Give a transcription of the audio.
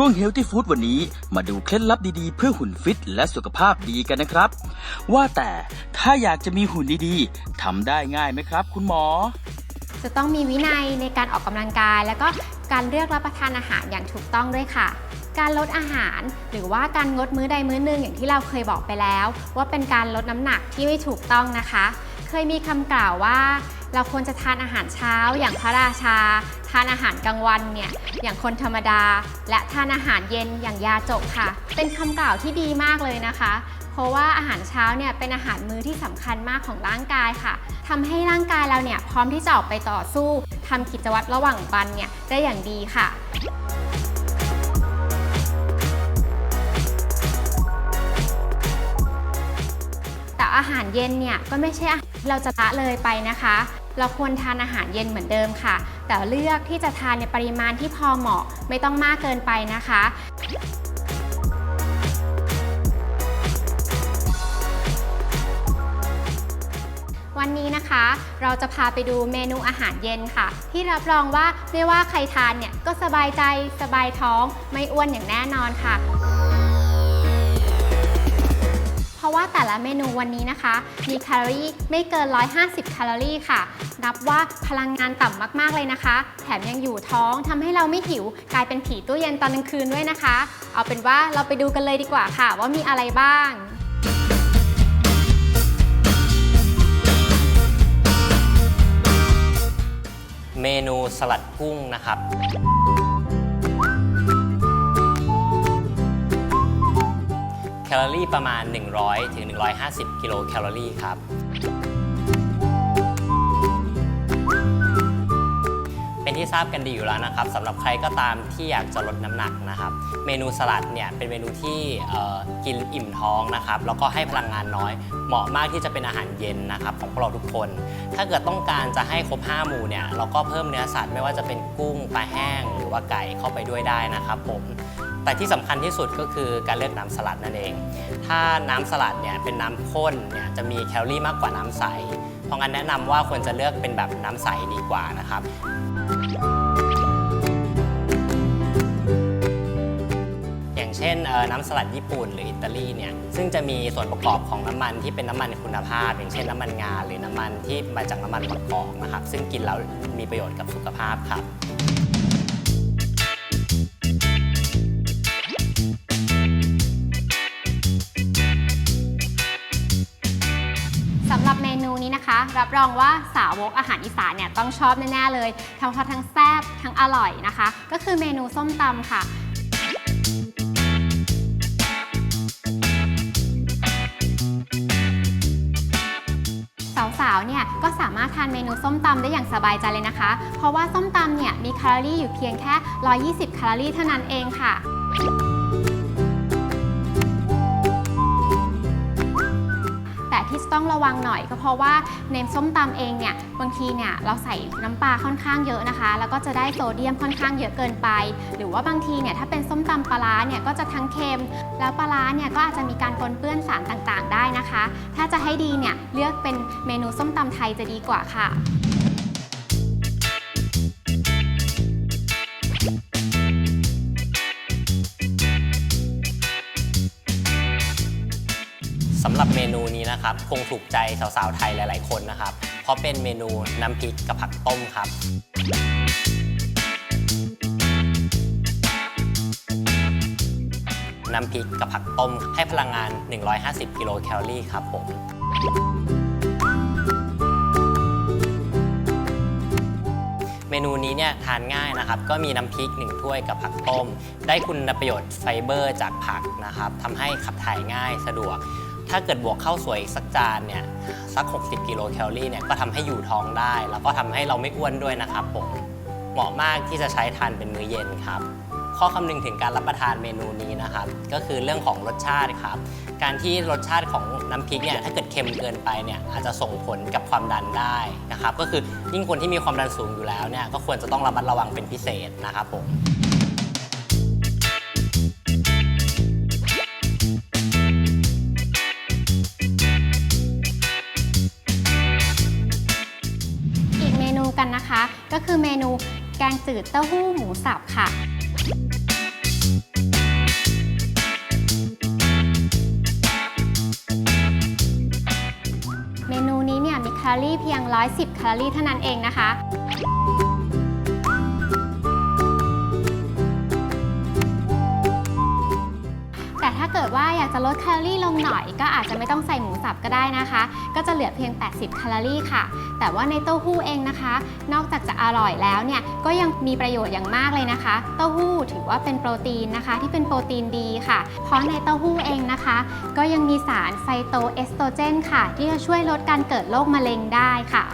ช่วง Healthy Food วันนี้มาดูเคล็ดลับดีๆ เพื่อหุ่นฟิตและสุขภาพดีกันนะครับ ว่าแต่ถ้าอยากจะมีหุ่นดีๆทำได้ง่ายไหมครับ คุณหมอ จะต้องมีวินัยในการออกกำลังกาย แล้วก็การเลือกรับประทานอาหารอย่างถูกต้องด้วยค่ะ การลดอาหารหรือว่าการงดมื้อใดมื้อหนึ่งอย่างที่เราเคยบอกไปแล้ว ว่าเป็นการลดน้ำหนักที่ไม่ถูกต้องนะคะ เคยมีคำกล่าวว่า เราควรจะทานอาหารเช้าอย่างพระราชา ทานอาหารกลางวันเนี่ยอย่างคนธรรมดา และทานอาหารเย็นอย่างยาจกค่ะ เป็นคำกล่าวที่ดีมากเลยนะคะ เพราะว่าอาหารเช้าเนี่ยเป็นอาหารมื้อที่สำคัญมากของร่างกายค่ะทำให้ร่างกายเราเนี่ยพร้อมที่จะออกไปต่อสู้ทำกิจวัตรระหว่างวันเนี่ยได้อย่างดีค่ะแต่อาหารเย็นเนี่ยก็ไม่ใช่อาหาร เราจะละเลยไปนะคะ เราควรทานอาหารเย็นเหมือนเดิมค่ะ แต่เลือกที่จะทานในปริมาณที่พอเหมาะไม่ต้องมากเกินไปนะคะวันนี้นะคะเราจะพาไปดูเมนูอาหารเย็นค่ะ ที่รับรองว่าไม่ว่าใครทานเนี่ยก็สบายใจสบายท้องไม่อ้วนอย่างแน่นอนค่ะ ราะว่าแต่ละเมนูวันนี้นะคะ มีแคลอรี่ไม่เกิน 150 แคลอรี่ค่ะ นับว่าพลังงานต่ำมากๆเลยนะคะ แถมยังอยู่ท้องทำให้เราไม่หิว กลายเป็นผีตู้เย็นตอนกลางคืนด้วยนะคะ เอาเป็นว่าเราไปดูกันเลยดีกว่าค่ะ ว่ามีอะไรบ้างเมนูสลัดกุ้งนะครับ แคลอรี่ประมาณ 100ถึง150 กิโลแคลอรี่ครับ เป็นที่ทราบกันดีอยู่แล้วนะครับสำหรับใครก็ตามที่อยากจะลดน้ำหนักนะครับ เมนูสลัดเนี่ยเป็นเมนูที่กินอิ่มท้องนะครับแล้วก็ให้พลังงานน้อย เหมาะมากที่จะเป็นอาหารเย็นนะครับของพวกเราทุกคน ถ้าเกิดต้องการจะให้ครบ 5 หมู่เนี่ยเราก็เพิ่มเนื้อสัตว์ไม่ว่าจะเป็นกุ้งปลาแห้ง หรือว่าไก่เข้าไปด้วยได้นะครับผม แต่ที่สำคัญที่สุดก็คือการเลือกน้ำสลัดนั่นเอง ถ้าน้ำสลัดเนี่ยเป็นน้ำข้นเนี่ยจะมีแคลอรี่มากกว่าน้ำใส เพราะงั้นแนะนำว่าควรจะเลือกเป็นแบบน้ำใสดีกว่านะครับอย่างเช่นน้ำสลัดญี่ปุ่นหรืออิตาลีเนี่ยซึ่งจะมีส่วนประกอบของน้ำมันที่เป็นน้ำมันคุณภาพ อย่างเช่นน้ำมันงาหรือน้ำมันที่มาจากน้ำมันมะกอกนะครับซึ่งกินแล้วมีประโยชน์กับสุขภาพครับำหรับเมนูนี้นะคะ รับรองว่าสาวกอาหารอีสานเนี่ยต้องชอบแน่ๆเลยทั้งพราะทั้งแซ่บทั้งอร่อยนะคะ ก็คือเมนูส้มตำค่ะสาวๆ เนี่ยก็สามารถทานเมนูส้มตำได้อย่างสบายใจเลยนะคะ เพราะว่าส้มตำเนี่ยมีแคลอรี่อยู่เพียงแค่ 120 แคลอรี่เท่านั้นเองค่ะ ที่ต้องระวังหน่อย ก็เพราะว่าในส้มตำเองเนี่ยบางทีเนี่ยเราใส่น้ำปลาค่อนข้างเยอะนะคะ แล้วก็จะได้โซเดียมค่อนข้างเยอะเกินไป หรือว่าบางทีเนี่ยถ้าเป็นส้มตำปลาร้าเนี่ยก็จะทั้งเค็ม แล้วปลาร้าเนี่ยก็อาจจะมีการปนเปื้อนสารต่างๆ ได้นะคะ ถ้าจะให้ดีเนี่ยเลือกเป็นเมนูส้มตำไทยจะดีกว่าค่ะ สำหรับเมนูนี้นะครับ คงถูกใจสาวๆไทยหลาย ๆ คนนะครับ เพราะเป็นเมนูน้ำพริกกับผักต้มครับน้ำพริกกับผักต้ม ให้พลังงาน 150 กิโลแคลอรี่ครับผม เมนูนี้เนี่ยทานง่ายนะครับ ก็มีน้ำพริก 1 ถ้วยกับผักต้ม ได้คุณประโยชน์ไฟเบอร์จากผักนะครับทำให้ขับถ่ายง่ายสะดวก ถ้าเกิดบวกข้าวสวยอีกสักจานเนี่ยสัก 60 กิโลแคลอรี่เนี่ยก็ทำให้อยู่ท้องได้ แล้วก็ทำให้เราไม่อ้วนด้วยนะครับผมเหมาะมากที่จะใช้ทานเป็นมื้อเย็นครับ ข้อคำนึงถึงการรับประทานเมนูนี้นะครับ ก็คือเรื่องของรสชาติครับ การที่รสชาติของน้ำพริกเนี่ยถ้าเกิดเค็มเกินไปเนี่ยอาจจะส่งผลกับความดันได้นะครับ ก็คือยิ่งคนที่มีความดันสูงอยู่แล้วเนี่ยก็ควรจะต้องระมัดระวังเป็นพิเศษนะครับผม กันนะคะ ก็คือเมนูแกงจืดเต้าหู้หมูสับค่ะ เมนูนี้เนี่ยมีแคลอรี่เพียง 110 แคลอรี่เท่านั้นเองนะคะ ถ้าเกิดว่าอยากจะลดแคลอรี่ลงหน่อย ก็อาจจะไม่ต้องใส่หมูสับก็ได้นะคะ ก็จะเหลือเพียง 80 แคลอรี่ค่ะ แต่ว่าในเต้าหู้เองนะคะ นอกจากจะอร่อยแล้วเนี่ยก็ยังมีประโยชน์อย่างมากเลยนะคะ เต้าหู้ถือว่าเป็นโปรตีนนะคะ ที่เป็นโปรตีนดีค่ะ เพราะในเต้าหู้เองนะคะ ก็ยังมีสารไฟโตเอสโตรเจนค่ะ ที่จะช่วยลดการเกิดโรคมะเร็งได้ค่ะ